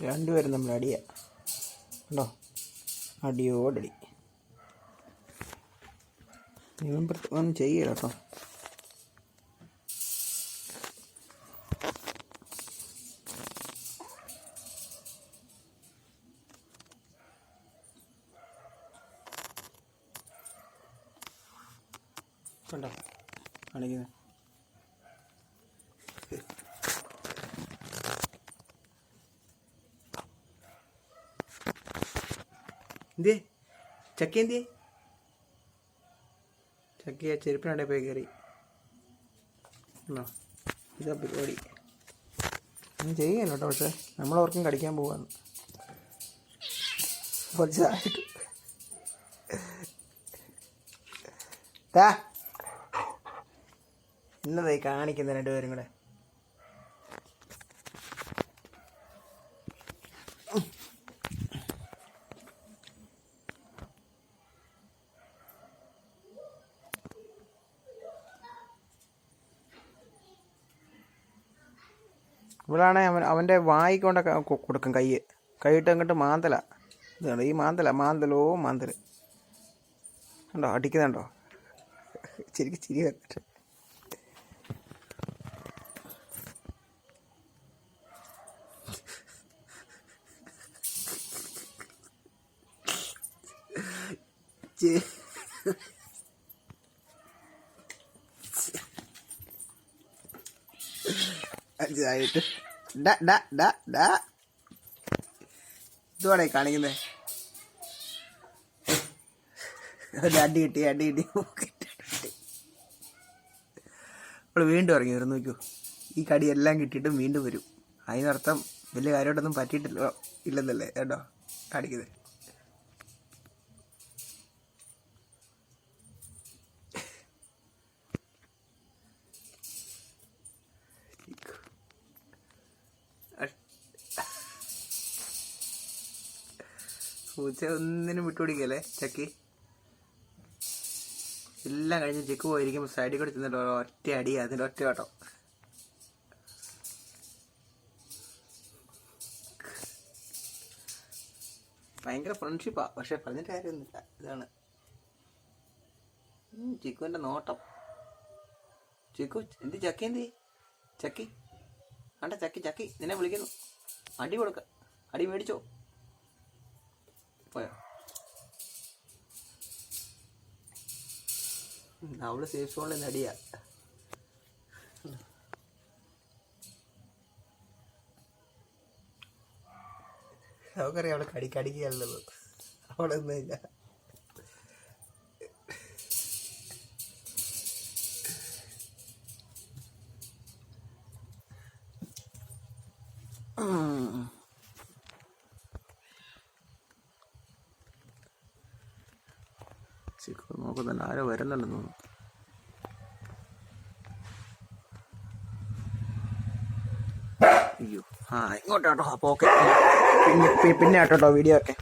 രണ്ടുപേരും നമ്മൾ അടിയ. ഉണ്ടോ അടിയോടടി. ഇവൻ ഒന്നും ചെയ്യില്ല കേട്ടോ. കണ്ടോ? കാണിക്കുന്നത് എന്തേ? ചക്ക എന്തേ? ചക്ക ആ ചെരുപ്പിനടെ പോയി കയറി. ഇതാ പരിപാടി. ഒന്നും ചെയ്യല്ലോ കേട്ടോ പക്ഷേ നമ്മളവർക്കും കടിക്കാൻ പോവാന്ന്. എന്നതായി കാണിക്കുന്ന രണ്ടുപേരും കൂടെ. ഇവിടാണെ അവൻ അവന്റെ വായി കൊടുക്കും കൈ കൈയിട്ട് അങ്ങോട്ട് മാന്തല. ഇതാണ്? ഈ മാന്തല മാന്തലോ മാന്തൽ ഉണ്ടോ അടിക്കുന്നുണ്ടോ? ശരിക്കും ചിരി വന്നിട്ട്. ചെ- ഡാ ഇതുവാണേ കാണിക്കുന്നേ. അടി കിട്ടി അടി കിട്ടി അവൾ വീണ്ടും ഇറങ്ങി വരും നോക്കൂ. ഈ കടി എല്ലാം കിട്ടിയിട്ട് വീണ്ടും വരും. അതിനർത്ഥം വലിയ കാര്യമായിട്ടൊന്നും പറ്റിയിട്ടില്ല ഇല്ലെന്നല്ലേ കേട്ടോ? കാണിക്കുന്നത് പൂച്ച ഒന്നിനും വിട്ടുപിടിക്കല്ലേ ചക്കി? എല്ലാം കഴിഞ്ഞ് ചെക്ക് പോയിരിക്കുമ്പോൾ സൈഡിൽ കൂടെ ചെന്നിട്ട് ഒറ്റ അടി അതിന്റെ ഒറ്റ കേട്ടോ ഭയങ്കര ഫ്രണ്ട്ഷിപ്പാ പക്ഷെ പറഞ്ഞിട്ട് കാര്യമൊന്നുമില്ല. ഇതാണ്. ചിക്കുവിന്റെ നോട്ടം. ചിക്കു എന്ത് ചക്കി എന്ത്? ചക്കി. ആണ്ട ചക്കി ചക്കി. നിന്നെ വിളിക്കുന്നു. അടി കൊടുക്ക. അടി മേടിച്ചോ. പോയോ അവൾ സേഫ് സോണിൽ നടിയ. നമുക്കറിയാം അവളെ കടി കടിക്കുകയുള്ളത് ഒന്നുമില്ല ഉം. ചിക്കു നോക്കുന്നുണ്ട് ആരോ വരുന്നുണ്ടെന്ന് തോന്നുന്നു. അയ്യോ ആ ഇങ്ങോട്ടാട്ടോ അപ്പോൾ ഓക്കെ പിന്നെ പിന്നെ ആട്ടോ വീഡിയോ ഒക്കെ.